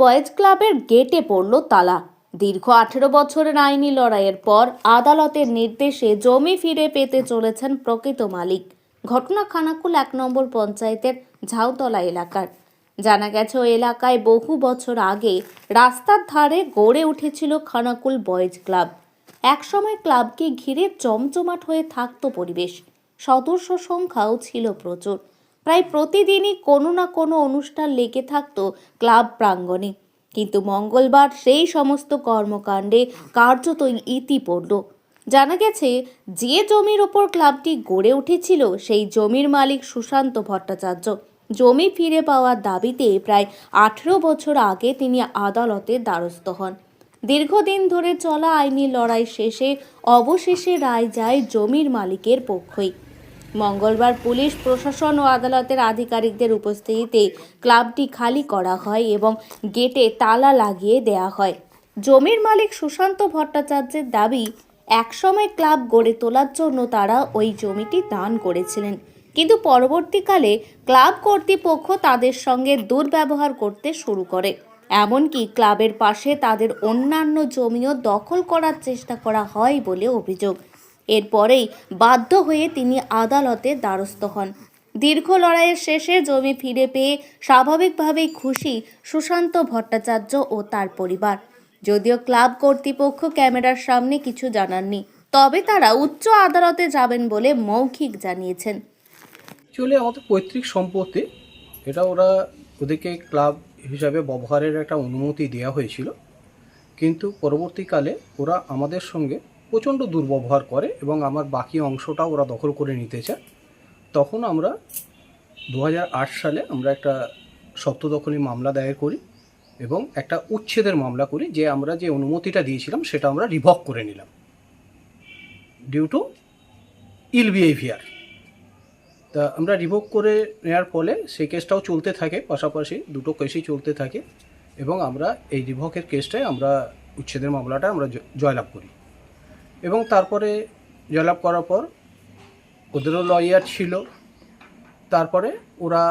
Boys ক্লাবের গেটে পড়ল তালা। দীর্ঘ আঠেরো বছরের আইনি লড়াইয়ের পর আদালতের নির্দেশে জমি ফিরে পেতে চলেছেন প্রকৃত মালিক। ঘটনা খানাকুল এক নম্বর পঞ্চায়েতের ঝাউতলা এলাকার। জানা গেছে, ওই এলাকায় বহু বছর আগে রাস্তার ধারে গড়ে উঠেছিল খানাকুল বয়েজ ক্লাব। একসময় ক্লাবকে ঘিরে জমজমাট হয়ে থাকতো পরিবেশ। সদস্য সংখ্যাও ছিল প্রচুর। প্রায় প্রতিদিনই কোনো না কোনো অনুষ্ঠান লেগে থাকতো ক্লাব প্রাঙ্গণে। কিন্তু মঙ্গলবার সেই সমস্ত কর্মকাণ্ডে কার্যত ইতি পড়ল। জানা গেছে, যে জমির ওপর ক্লাবটি গড়ে উঠেছিল, সেই জমির মালিক সুশান্ত ভট্টাচার্য। জমি ফিরে পাওয়ার দাবিতে প্রায় আঠেরো বছর আগে তিনি আদালতের দ্বারস্থ হন। দীর্ঘদিন ধরে চলা আইনি লড়াই শেষে অবশেষে রায় যায় জমির মালিকের পক্ষই। মঙ্গলবার পুলিশ, প্রশাসন ও আদালতের আধিকারিকদের উপস্থিতিতে ক্লাবটি খালি করা হয় এবং গেটে তালা লাগিয়ে দেয়া হয়। জমির মালিক সুশান্ত ভট্টাচার্যের দাবি, একসময় ক্লাব গড়ে তোলার জন্য তারা ওই জমিটি দান করেছিলেন। কিন্তু পরবর্তীকালে ক্লাব কর্তৃপক্ষ তাদের সঙ্গে দুর্ব্যবহার করতে শুরু করে। এমনকি ক্লাবের পাশে তাদের অন্যান্য জমিও দখল করার চেষ্টা করা হয় বলে অভিযোগ। এরপরেই বাধ্য হয়ে তিনি আদালতে দ্বারস্থ হন। দীর্ঘ লড়াইয়ের শেষে জমি ফিরে পেয়ে স্বাভাবিকভাবেই খুশি সুশান্ত ভট্টাচার্য ও তার পরিবার। যদিও ক্লাব কর্তৃপক্ষ ক্যামেরার সামনে কিছু জানাননি, তবে তারা উচ্চ আদালতে যাবেন বলে মৌখিক জানিয়েছেন। চলে আমাদের পৈতৃক সম্পত্তি, এটা ওরা ওদেরকে ক্লাব হিসাবে ব্যবহারের একটা অনুমতি দেওয়া হয়েছিল। কিন্তু পরবর্তীকালে ওরা আমাদের সঙ্গে প্রচণ্ড দুর্ব্যবহার করে এবং আমার বাকি অংশটা ওরা দখল করে নিতে চায় তখন আমরা দু হাজার আট সালে আমরা একটা সত্য দখলি মামলা দায়ের করি এবং একটা উচ্ছেদের মামলা করি যে আমরা যে অনুমতিটা দিয়েছিলাম সেটা আমরা রিভক করে নিলাম। ডিউ টু ইল বিহেভিয়ার তা আমরা রিভোক করে নেওয়ার ফলে সেই কেসটাও চলতে থাকে, পাশাপাশি দুটো কেসই চলতে থাকে এবং আমরা এই রিভকের কেসটায় আমরা উচ্ছেদের মামলাটা আমরা জয়লাভ করি। এবং তারপরে জয়লাভ করার পর ওদেরও লয়ার ছিল। তারপরে ওরা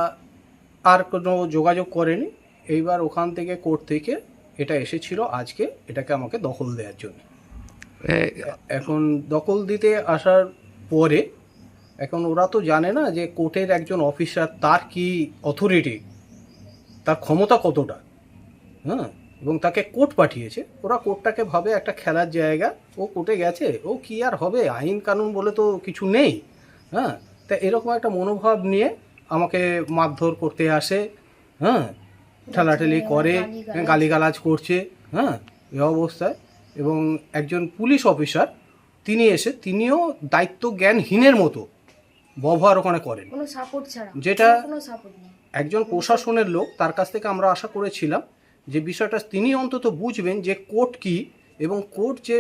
আর কোনো যোগাযোগ করেনি। এইবার ওখান থেকে কোর্ট থেকে এটা এসেছিল আজকে এটাকে আমাকে দখল দেওয়ার জন্য। এখন দখল দিতে আসার পরে এখন ওরা তো জানে না যে কোর্টের একজন অফিসার তার কি অথরিটি তার ক্ষমতা কতটা হ্যাঁ? এবং তাকে কোর্ট পাঠিয়েছে। ওরা কোর্টটাকে ভাবে একটা খেলার জায়গা। ও কোর্টে গেছে। ও কি আর হবে? আইন কানুন বলে তো কিছু নেই। হ্যাঁ? তা এরকম একটা মনোভাব নিয়ে আমাকে মারধর করতে আসে। হ্যাঁ? ঠেলাঠেলি করে গালিগালাজ করছে। হ্যাঁ? এ অবস্থায়। এবং একজন পুলিশ অফিসার তিনি এসে তিনিও দায়িত্ব জ্ঞানহীনের মতো ব্যবহার ওখানে করেন। সাপোর্ট যেটা একজন প্রশাসনের লোক তার কাছ থেকে আমরা আশা করেছিলাম যে বিষয়টা তিনি অন্তত বুঝবেন যে কোর্ট কি এবং কোর্ট যে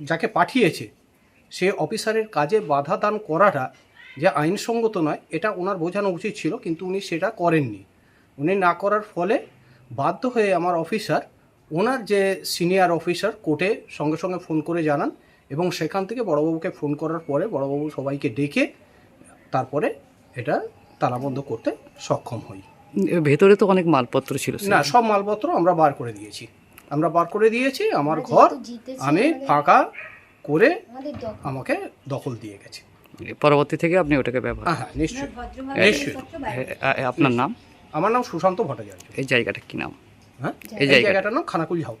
যাকে পাঠিয়েছে, সে অফিসারের কাজে বাধা দান করাটা যে আইনসঙ্গত নয়, এটা ওনার বোঝানো উচিত ছিল, কিন্তু উনি সেটা করেননি। উনি না করার ফলে বাধ্য হয়ে আমার অফিসার, ওনার যে সিনিয়র অফিসার কোর্টে সঙ্গে সঙ্গে ফোন করে জানান এবং সেখান থেকে বড়বাবুকে ফোন করার পরে বড়বাবু সবাইকে ডেকে তারপরে এটা তালাবন্ধ করতে সক্ষম হই। ভেতরে তো অনেক মালপত্র ছিল না সব মালপত্র আমরা বার করে দিয়েছি। আমরা বার করে দিয়েছি আমার ঘর আমি ফাঁকা করে আমাকে দখল দিয়ে গেছে। পরবর্তী থেকে আপনি ওটাকে ব্যবহার হ্যাঁ হ্যাঁ নিশ্চয়ই। নিশ্চয়ই। আপনার নাম? আমার নাম সুশান্ত ভট্টাচার্য। এই জায়গাটা কি নাম? হ্যাঁ? এই জায়গাটার নাম খানাকুল আ-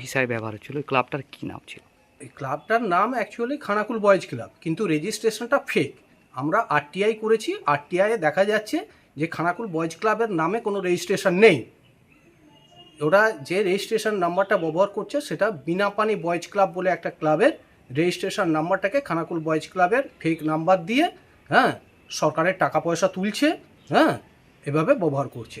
হিসাবে ব্যবহার হচ্ছিল ওই ক্লাবটার কি নাম ছিল? এই ক্লাবটার নাম অ্যাকচুয়ালি খানাকুল বয়েজ ক্লাব কিন্তু রেজিস্ট্রেশনটা ফেক আমরা আরটিআই করেছি আরটিআইয়ে দেখা যাচ্ছে যে খানাকুল বয়েজ ক্লাবের নামে কোনো রেজিস্ট্রেশন নেই। ওরা যে রেজিস্ট্রেশন নাম্বারটা ব্যবহার করছে সেটা বিনাপানি বয়েজ ক্লাব বলে একটা ক্লাবের রেজিস্ট্রেশন নাম্বারটাকে খানাকুল বয়েজ ক্লাবের ফেক নাম্বার দিয়ে হ্যাঁ সরকারের টাকা পয়সা তুলছে হ্যাঁ এভাবে ব্যবহার করছে।